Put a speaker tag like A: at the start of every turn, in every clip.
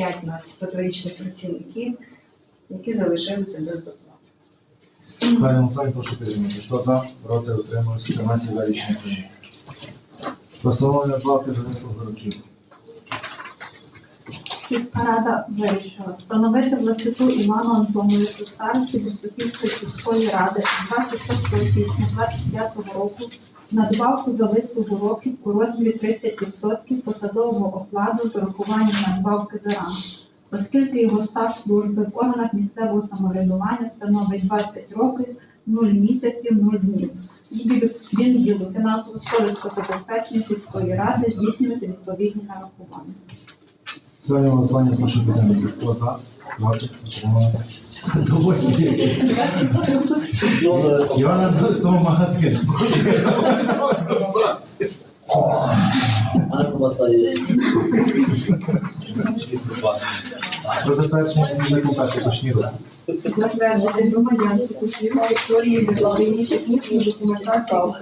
A: 5 нас педагогічних працівників, які залишилися без доплати.
B: На голосування, прошу підтримати. Хто за, проти, утримались, 14 за рішення прийнято. Про плати за вислугу років.
C: Рада вирішила встановити Власюку Івану Антоновичу старості Бустухівської сільської ради 26 січня 25 року надбавку за вислугу років у розмірі 30% посадового окладу з урахуванням надбавки за ранг, оскільки його стаж служби в органах місцевого самоврядування становить 20 років, 0 місяців, 0 днів. Відділ відділу фінансово-господарського забезпечення сільської ради здійснювати відповідні нарахування.
B: Ставлю на голосування, прошу підтримати. Хто за, проти, утримались. Доволі. Іван Антонович, в тому магазин. Про затвердження документації Кушніру.
D: Затвердити громадянці Кушніру Вікторії Біловині технічну документацію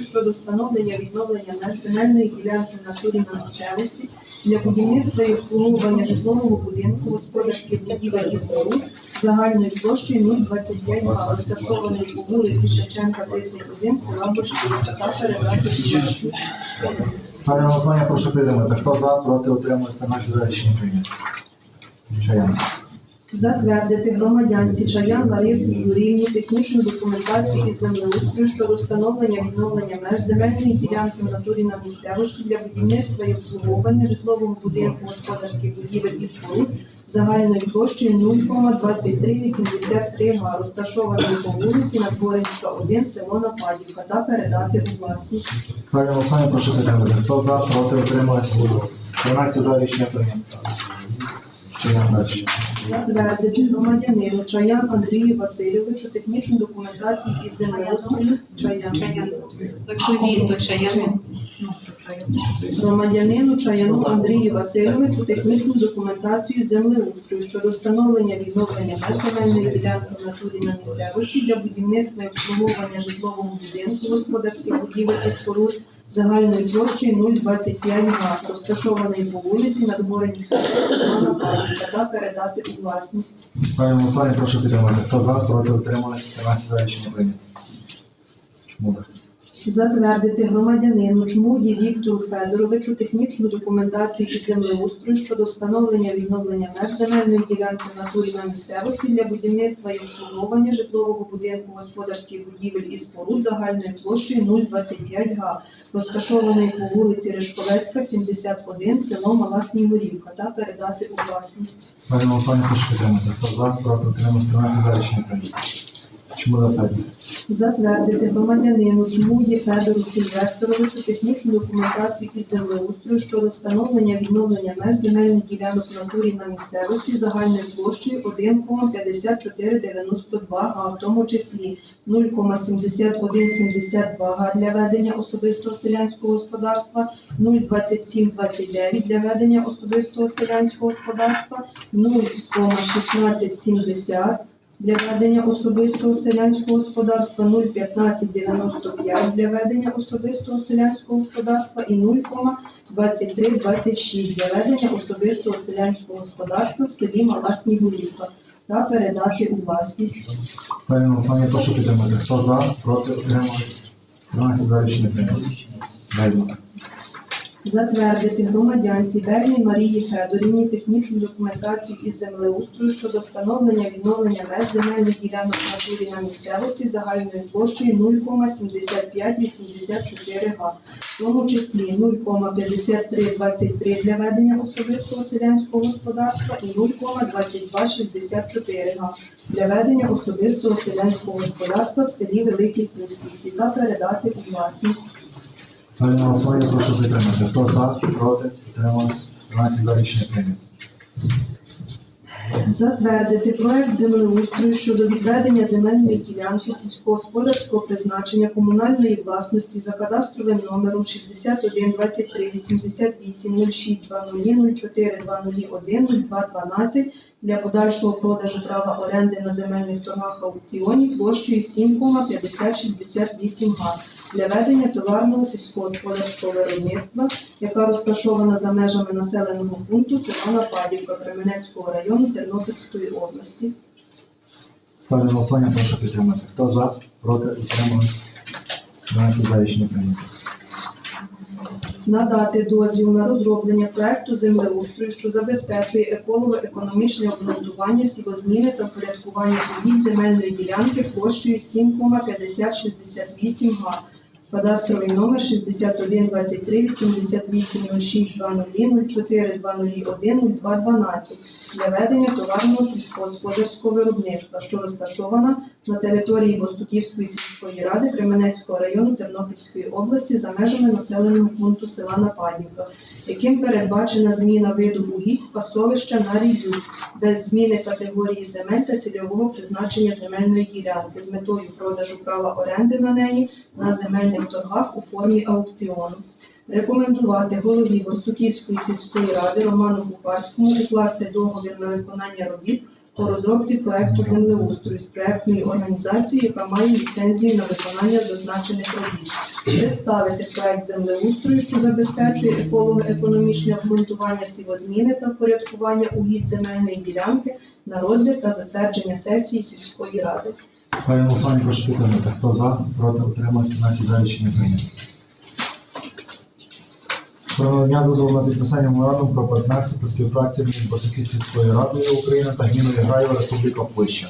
D: щодо встановлення відновлення земельної ділянки натурі на місцевості для будівництва і обслуговування житлового будинку, господарських будівель і споруд загальною площею 025 га, розташованої по вулиці Шевченка, 31, села Бошківка та власність.
B: Ставлю голосування, прошу підтримати. Хто за, проти, 14 за рішення прийнято. Чаян.
D: Затвердити громадянці Чаян Ларисі Юрівні технічну документацію із землеустрою щодо встановлення відновлення меж земельної ділянки в натурі на місцевості для будівництва і обслуговування житлового будинку господарських будівель і споруд загальною площею 0,2383 га, розташованої по вулиці Надворинська, 1, село Нападівка, та передати у власність.
B: Ставлю на голосування, прошу підтримати. Хто за, проти, утримались, 13 за рішення прийнято. Чаян далі.
D: Затвердити громадянину Чаян Андрію Васильовичу технічну документацію із землеустрою Чаян.
A: Якщо він, то чаян.
D: Громадянину Чаяну Андрію Васильовичу технічну документацію землеустрою щодо встановлення відновлення меж земельної ділянки в натурі на місцевості для будівництва і обслуговування житлового будинку, господарських будівель і споруд загальною площею 025 га, розташований по вулиці Надгоринська, та передати у власність.
B: Ставлю на голосування, прошу підтримати. Хто за, проти, утримались, 13 за рішення прийнято. Чмуда.
D: Затвердити громадянину Чмуді Віктору Федоровичу технічну документацію із землеустрою щодо встановлення відновлення меж ділянки натурі на місцевості для будівництва і обслуговування житлового будинку господарських будівель і споруд загальною площею 025 га, розташованої по вулиці Решковецька, 71, село Мала Снігурівка, та передати у власність.
B: На голосування, прошу підтримати. За, проти, утримались, 13 за. Чмуда Федір.
D: Затвердити громадянину Чмуді Федору Сильвестровичу технічну документацію із землеустрою щодо встановлення відновлення меж земельних ділянок в натурі на місцевості загальною площею 1,5492 га, в тому числі 0,7172 га для ведення особистого селянського господарства, 0,2729 для ведення особистого селянського господарства, 0,1670 для ведення особистого селянського господарства 0,1595 для ведення особистого селянського господарства і 0,2326 для ведення особистого селянського господарства в селі Мала Снігурівка та передати у власність.
B: Ставлю на голосування, прошу підтримати. Хто за, проти, утримались, 13 за рішення прийнято.
D: Затвердити громадянці Берній Марії Федорівні технічну документацію із землеустрою щодо встановлення відновлення меж земельних ділянок натурі на місцевості загальною площею 0,7584 га, в тому числі 0,5323 для ведення особистого селянського господарства і 0,2264 га для ведення особистого селянського господарства в селі Великій Пустівці та передати у власність.
B: Ставлю на голосування, прошу підтримати. Хто за, проти, утримались, 12 за рішення прийнято.
D: Затвердити проект землеустрою щодо відведення земельної ділянки сільськогосподарського призначення комунальної власності за кадастровим номером 61 23 88 06 00 04 201 02 12 для подальшого продажу права оренди на земельних торгах аукціоні площею 7,5068 га для ведення товарного сільськогосподарського виробництва, яка розташована за межами населеного пункту села Нападівка Кременецького району Тернопільської області.
B: Ставлю на голосування, прошу підтримати. Хто за, проти, утримались? 12 за рішення прийнято.
D: Надати дозвіл на розроблення проекту землеустрою, що забезпечує еколого-економічне обґрунтування сівозміни та впорядкування угідь земельної ділянки площею 7,5068 га. Кадастровий номер 61 23 88 06 00 04 201 02 12 для ведення товарного сільськогосподарського виробництва, що розташована на території Бостуківської сільської ради Кременецького району Тернопільської області за межами населеного пункту села Нападівка, яким передбачена зміна виду угідь з пасовища на рію без зміни категорії земель та цільового призначення земельної ділянки з метою продажу права оренди на неї на земельних торгах у формі аукціону. Рекомендувати голові Борсуківської сільської ради Роману Бухарському укласти договір на виконання робіт по розробці проекту землеустрою з проектною організацією, яка має ліцензію на виконання зазначених робіт. Представити проект землеустрою, що забезпечує еколого-економічне обґрунтування сівозміни та впорядкування угідь земельної ділянки на розгляд та затвердження сесії сільської ради.
B: На голосування, прошу підтримати. Хто за, проти, утримались? 12 за рішення прийнято. Про дозволу на підписання меморандуму про партнерство та співпрацю між Борсуківською радою України та Гміною Граєва Республіка Польща.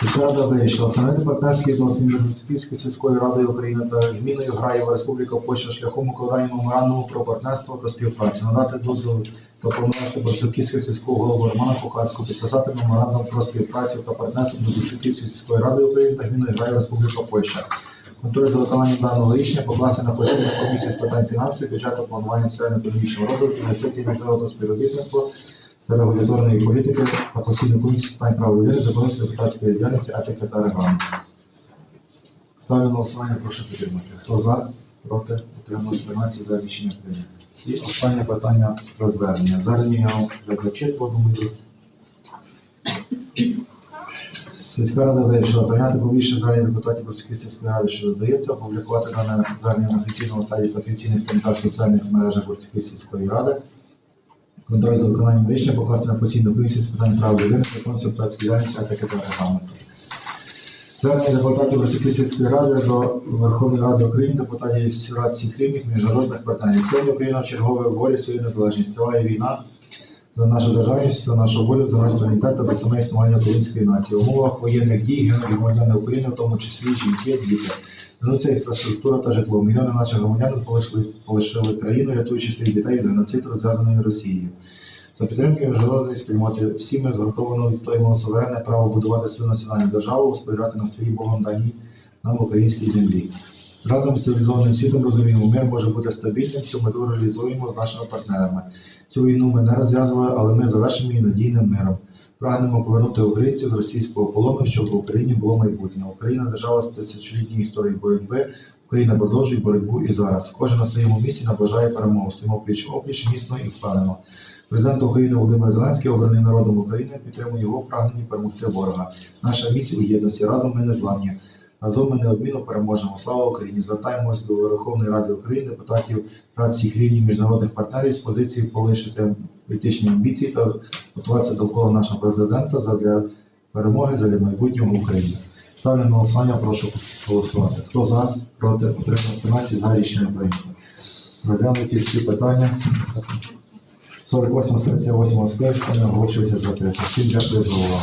B: Сільська рада вирішила встановити партнерський відносин між Борсуківською сільською радою України та Гміною Граєва Республіка Польща шляхом укладання меморандуму про партнерство та співпрацю, надати дозвіл та повноважити Борсуківського сільського голову Романа Кухарського підписати меморандум про співпрацю та партнерство між Борсуківською сільською радою України та Гміною Граєва Республіка Польща. Контроль за виконанням даного рішення покласти на постійну комісію з питань фінансів, бюджету, планування соціально-економічного розвитку, інвестицій, міжнародного співробітництва та регуляторної політики та постійну комісію з питань прав людини, законності, депутатської діяльності, етики та регламенту. Ставлю на голосування, прошу підтримати. Хто за, проти, утримують 12 за рішення прийнято. І останнє питання за звернення. Звернення я вже зачитував, думаю, Сільська рада вирішила прийняти публічне звернення депутатів Борської сільської ради, що здається, опублікувати дане звернення на офіційному сайті та офіційних сторінках соціальних мережах Борської сільської ради. Контроль за виконанням рішення покласти на постійну комісію з питань прав людини, законності, депутатської діяльності, етики та регламенту. Звернення депутатів Борської сільської ради до Верховної Ради України, депутатів рад всіх рівнів, міжнародних партнерів. Сьогодні Україна чергове волі свою незалежність. Триває війна за нашу державність, за нашу волю, за наш суверенітет та за саме існування української нації. В умовах воєнних дій гинуть громадяни України, в тому числі жінки, діти. Минуться інфраструктура та житло. Мільйони наших громадян полишили, полишили країну, рятуючи своїх дітей від геноциду, розв'язаної Росією. За підтримки міжнародної спільноти всі ми згуртовано відстоюємо суверенне право будувати свою національну державу, споглядати на своїй Богом даній нам українській землі. Разом з цивілізованим світом розуміємо, мир може бути стабільним, цю мету реалізуємо з нашими партнерами. Цю війну ми не розв'язували, але ми завершимо її надійним миром. Прагнемо повернути українців з російського полону, щоб в Україні було майбутнє. Україна держава з тисячолітньої історії боротьби. Україна продовжує боротьбу і зараз. Кожен на своєму місці наближає перемогу. Стоїмо пліч опліч міцно і впевнено. Президент України Володимир Зеленський, обраний народом України, підтримує його в прагненні перемогти ворога. Наша місія у єдності. Разом ми не зламні. Разом ми неодмінно переможемо. Слава Україні! Звертаємось до Верховної Ради України, депутатів рад всіх рівнів міжнародних партнерів з позицією полишити політичні амбіції та готуватися довкола нашого президента задля перемоги, задля майбутнього України. Ставлю на голосування, прошу голосувати. Хто за, проти, утримав 13, за рішення прийнято. Розглянуті всі питання. 48 сесія 8 скликання оголошується закрита. Всім дякую за увагу.